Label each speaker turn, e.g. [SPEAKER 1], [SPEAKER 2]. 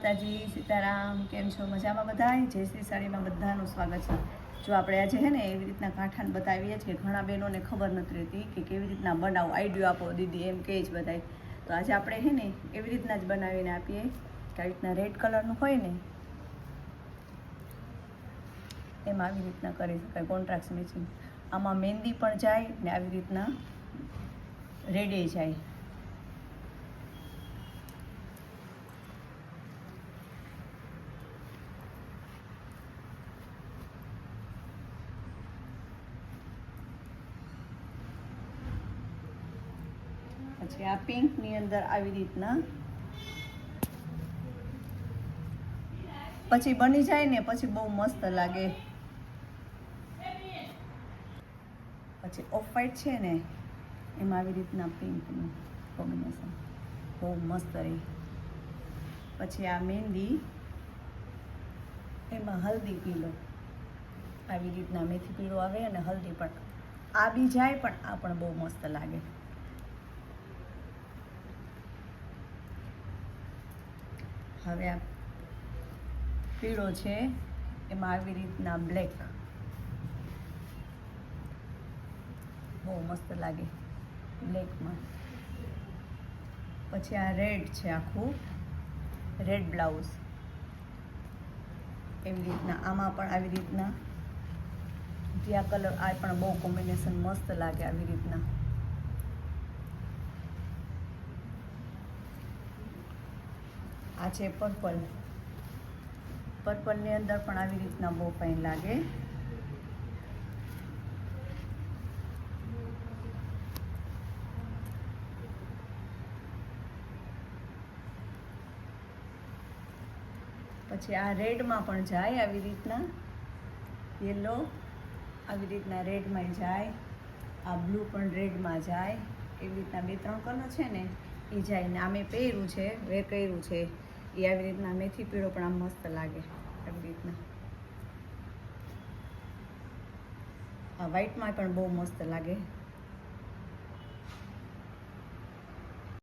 [SPEAKER 1] માતાજી, સીતારામ, કેમ છો? મજામાં બધા જય શ્રી સાડીમાં બધાનું સ્વાગત છે. જો આપણે આજે છે ને એવી રીતના કાંઠાને બતાવીએ છીએ, ઘણા બહેનોને ખબર નથી રહેતી કે કેવી રીતના બનાવો. આઈડિયો આપો, દીદી, એમ કહે જ બધાય. તો આજે આપણે છે ને એવી રીતના જ બનાવીને આપીએ કે આવી રીતના રેડ કલરનું હોય ને, એમાં આવી રીતના કરી શકાય કોન્ટ્રાક્ટ મેચિંગ આમાં મહેંદી પણ જાય ને આવી રીતના રેડે જાય. પછી આ પિંકની અંદર આવી રીતના. પછી બની જાય ને, પછી બહુ મસ્ત લાગે. પછી ઓફ વાઇટ છે ને, એમાં આવી રીતના પિંકનું કોમ્બિનેશન બહુ મસ્ત રહી. પછી આ મહેંદી, એમાં હલ્દી પીળો. આવી રીતના મેથી પીળો આવે અને હલ્દી પણ. આ બી જાય પણ આ પણ બહુ મસ્ત લાગે. હવે આ પીળો છે, એમાં આવી રીતના બ્લેક બહુ મસ્ત લાગે બ્લેકમાં પછી આ રેડ છે આખું રેડ બ્લાઉઝ એવી રીતના, આમાં પણ આવી રીતના. કલર આ પણ બહુ કોમ્બિનેશન મસ્ત લાગે આવી રીતના. આ છે પર્પલ. પર્પલની અંદર પણ આવી રીતના બહુ ફાઇન લાગે. પછી આ રેડમાં પણ જાય આવી રીતના. યલો આવી રીતના રેડમાં જાય. આ બ્લુ પણ રેડમાં જાય. એવી રીતના બે ત્રણ કલર છે ને, એ જાય ને આમે પહેર્યું છે, વેર કર્યું છે. એ આવી રીતના મેથી પીળો પણ આમ મસ્ત લાગે આવી રીતના. આ વ્હાઈટમાં પણ બહુ મસ્ત લાગે.